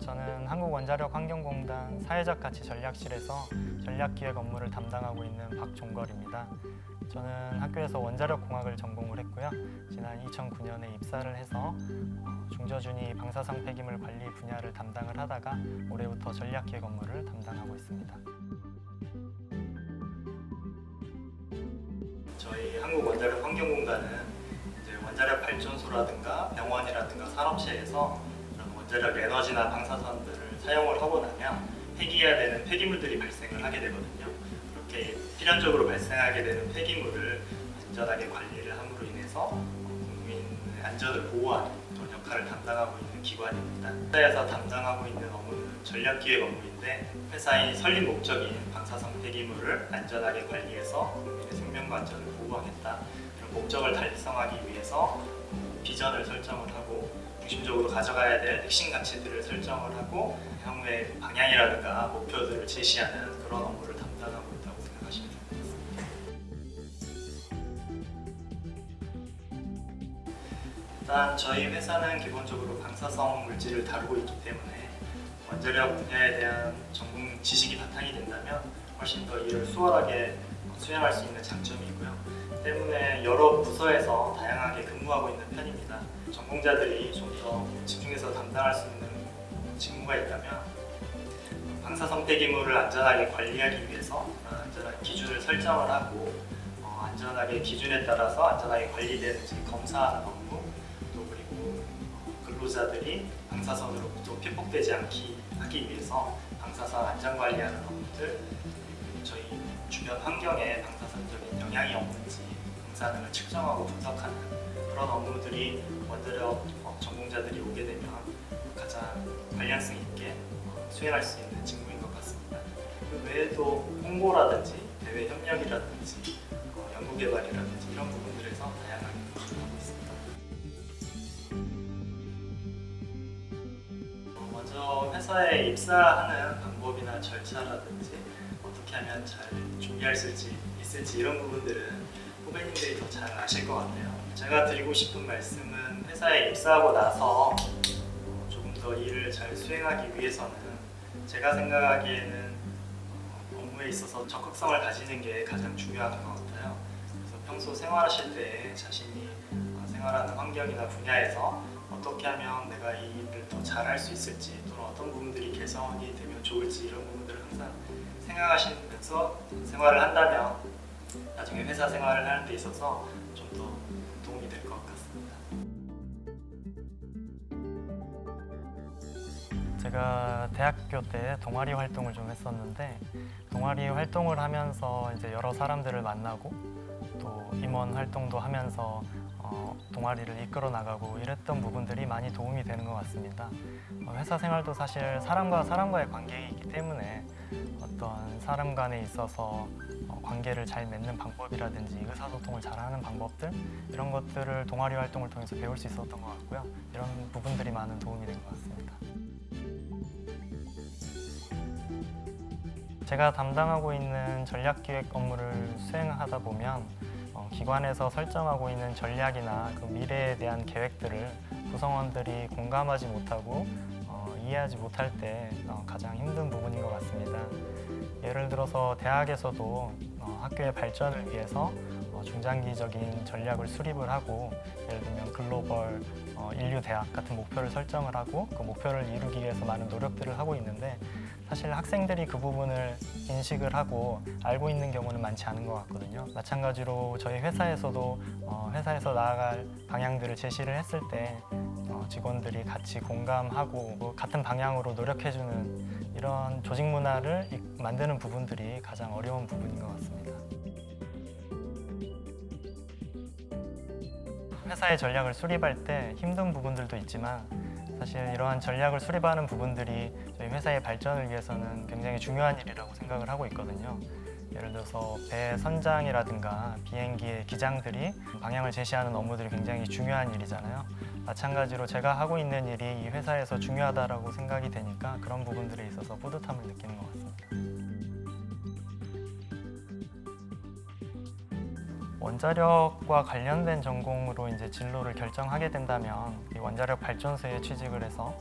저는 한국원자력환경공단 사회적 가치 전략실에서 전략기획 업무를 담당하고 있는 박종걸입니다. 저는 학교에서 원자력공학을 전공을 했고요. 지난 2009년에 입사를 해서 어, 중저준위 방사성 폐기물 관리 분야를 담당을 하다가 올해부터 전략기획 업무를 담당하고 있습니다. 저희 한국원자력환경공단은 원자력 발전소라든가 병원이라든가 산업체에서 원자력 에너지나 방사선들을 사용을 하고 나면 폐기해야 되는 폐기물들이 발생을 하게 되거든요. 그렇게 필연적으로 발생하게 되는 폐기물을 안전하게 관리를 함으로 인해서 국민의 안전을 보호하는 그런 역할을 담당하고 있는 기관입니다. 회사에서 담당하고 있는 업무는 전략기획 업무인데 회사의 설립 목적인 방사성 폐기물을 안전하게 관리해서 국민의 생명과 안전을 보호하겠다 이런 목적을 달성하기 위해서 비전을 설정을 하고 중심적으로 가져가야 될 핵심 가치들을 설정을 하고 향후의 방향이라든가 목표들을 제시하는 그런 업무를 담당하고 있다고 생각하시면 됩니다. 일단 저희 회사는 기본적으로 방사성 물질을 다루고 있기 때문에 원자력 분야에 대한 전공 지식이 바탕이 된다면 훨씬 더 일을 수월하게 수행할 수 있는 장점이 있고요. 때문에 여러 부서에서 다양하게 근무하고 있는 편입니다. 전공자들이 좀 더 집중해서 담당할 수 있는 직무가 있다면 방사성 폐기물을 안전하게 관리하기 위해서 그런 안전한 기준을 설정을 하고 어, 안전하게 기준에 따라서 안전하게 관리되는지 검사하는 업무 또 그리고 어, 근로자들이 방사선으로부터 피폭되지 않기 하기 위해서 방사선 안전 관리하는 업무들 저희 주변 환경에 방사선적인 영향이 없는지 방사능을 측정하고 분석하는 그런 업무들이 원자력 어, 전공자들이 오게 되면 가장 관련성 있게 어, 수행할 수 있는 직무인 것 같습니다. 그 외에도 홍보라든지 대외 협력이라든지 어, 연구개발이라든지 이런 부분들에서 다양하게 도움하고 있습니다. 어, 먼저 회사에 입사하는 방법이나 절차라든지 어떻게 하면 잘 준비할 수 있을지, 있을지 이런 부분들은 후배님들이 더 잘 아실 것 같아요. 제가 드리고 싶은 말씀은 회사에 입사하고 나서 어, 조금 더 일을 잘 수행하기 위해서는 제가 생각하기에는 어, 업무에 있어서 적극성을 가지는 게 가장 중요한 것 같아요. 그래서 평소 생활하실 때 자신이 어, 생활하는 환경이나 분야에서 어떻게 하면 내가 이 일을 더 잘할 수 있을지 또는 어떤 부분들이 개선이 되면 좋을지 이런 부분들을 항상 생각하시면서 생활을 한다면 나중에 회사 생활을 하는 데 있어서 좀 더 도움이 될 것 같습니다. 제가 대학교 때 동아리 활동을 좀 했었는데 동아리 활동을 하면서 이제 여러 사람들을 만나고 또 임원 활동도 하면서 어, 동아리를 이끌어 나가고 이랬던 부분들이 많이 도움이 되는 것 같습니다. 어, 회사 생활도 사실 사람과 사람과의 관계이기 때문에 어떤 사람 간에 있어서 어, 관계를 잘 맺는 방법이라든지 의사소통을 잘하는 방법들 이런 것들을 동아리 활동을 통해서 배울 수 있었던 것 같고요. 이런 부분들이 많은 도움이 된 것 같습니다. 제가 담당하고 있는 전략기획 업무를 수행하다 보면 어, 기관에서 설정하고 있는 전략이나 그 미래에 대한 계획들을 구성원들이 공감하지 못하고 어, 이해하지 못할 때 어, 가장 힘든 부분인 것 같습니다. 예를 들어서 대학에서도 어, 학교의 발전을 위해서 어, 중장기적인 전략을 수립을 하고 예를 들면 글로벌 어, 인류 대학 같은 목표를 설정을 하고 그 목표를 이루기 위해서 많은 노력들을 하고 있는데 사실 학생들이 그 부분을 인식을 하고 알고 있는 경우는 많지 않은 것 같거든요. 마찬가지로 저희 회사에서도 어, 회사에서 나아갈 방향들을 제시를 했을 때 어, 직원들이 같이 공감하고 뭐 같은 방향으로 노력해주는 이런 조직 문화를 이- 만드는 부분들이 가장 어려운 부분인 것 같습니다. 회사의 전략을 수립할 때 힘든 부분들도 있지만 사실 이러한 전략을 수립하는 부분들이 저희 회사의 발전을 위해서는 굉장히 중요한 일이라고 생각을 하고 있거든요. 예를 들어서 배 선장이라든가 비행기의 기장들이 방향을 제시하는 업무들이 굉장히 중요한 일이잖아요. 마찬가지로 제가 하고 있는 일이 이 회사에서 중요하다라고 생각이 되니까 그런 부분들에 있어서 뿌듯함을 느끼는 것 같습니다. 원자력과 관련된 전공으로 이제 진로를 결정하게 된다면 이 원자력 발전소에 취직을 해서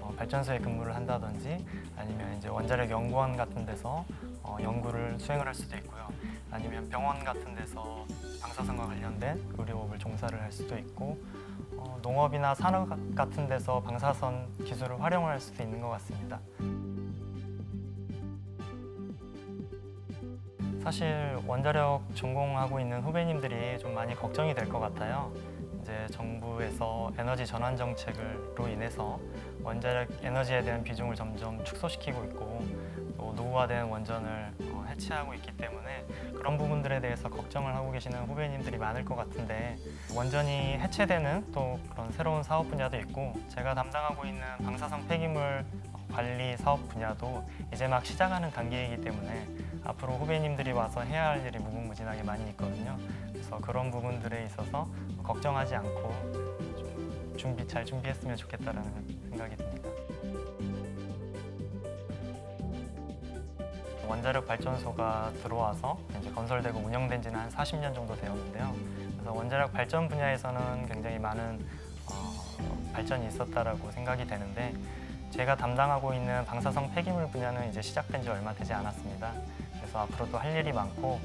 어, 발전소에 근무를 한다든지 아니면 이제 원자력 연구원 같은 데서 어, 연구를 수행을 할 수도 있고요. 아니면 병원 같은 데서 방사선과 관련된 의료업을 종사를 할 수도 있고 어, 농업이나 산업 같은 데서 방사선 기술을 활용을 할 수도 있는 것 같습니다. 사실 원자력 전공하고 있는 후배님들이 좀 많이 걱정이 될 것 같아요. 이제 정부에서 에너지 전환 정책으로 인해서 원자력 에너지에 대한 비중을 점점 축소시키고 있고 또 노후화된 원전을 어, 해체하고 있기 때문에 그런 부분들에 대해서 걱정을 하고 계시는 후배님들이 많을 것 같은데 원전이 해체되는 또 그런 새로운 사업 분야도 있고 제가 담당하고 있는 방사성 폐기물 관리 사업 분야도 이제 막 시작하는 단계이기 때문에 앞으로 후배님들이 와서 해야 할 일이 무궁무진하게 많이 있거든요. 그래서 그런 부분들에 있어서 걱정하지 않고 좀 준비 잘 준비했으면 좋겠다라는 생각이 듭니다. 원자력 발전소가 들어와서 이제 건설되고 운영된 지는 한 40년 정도 되었는데요. 그래서 원자력 발전 분야에서는 굉장히 많은 어, 발전이 있었다라고 생각이 되는데 제가 담당하고 있는 방사성 폐기물 분야는 이제 시작된 지 얼마 되지 않았습니다. 그래서 앞으로도 할 일이 많고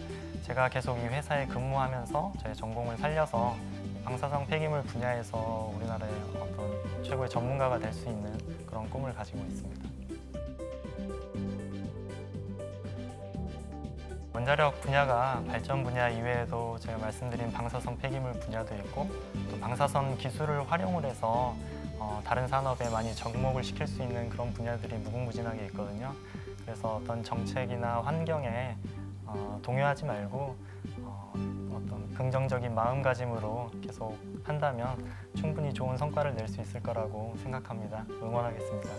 제가 계속 이 회사에 근무하면서 저의 전공을 살려서 방사성 폐기물 분야에서 우리나라의 어떤 최고의 전문가가 될 수 있는 그런 꿈을 가지고 있습니다. 원자력 분야가 발전 분야 이외에도 제가 말씀드린 방사선 폐기물 분야도 있고 또 방사선 기술을 활용을 해서 어, 다른 산업에 많이 접목을 시킬 수 있는 그런 분야들이 무궁무진하게 있거든요. 그래서 어떤 정책이나 환경에 어, 동요하지 말고 어, 어떤 긍정적인 마음가짐으로 계속 한다면 충분히 좋은 성과를 낼 수 있을 거라고 생각합니다. 응원하겠습니다.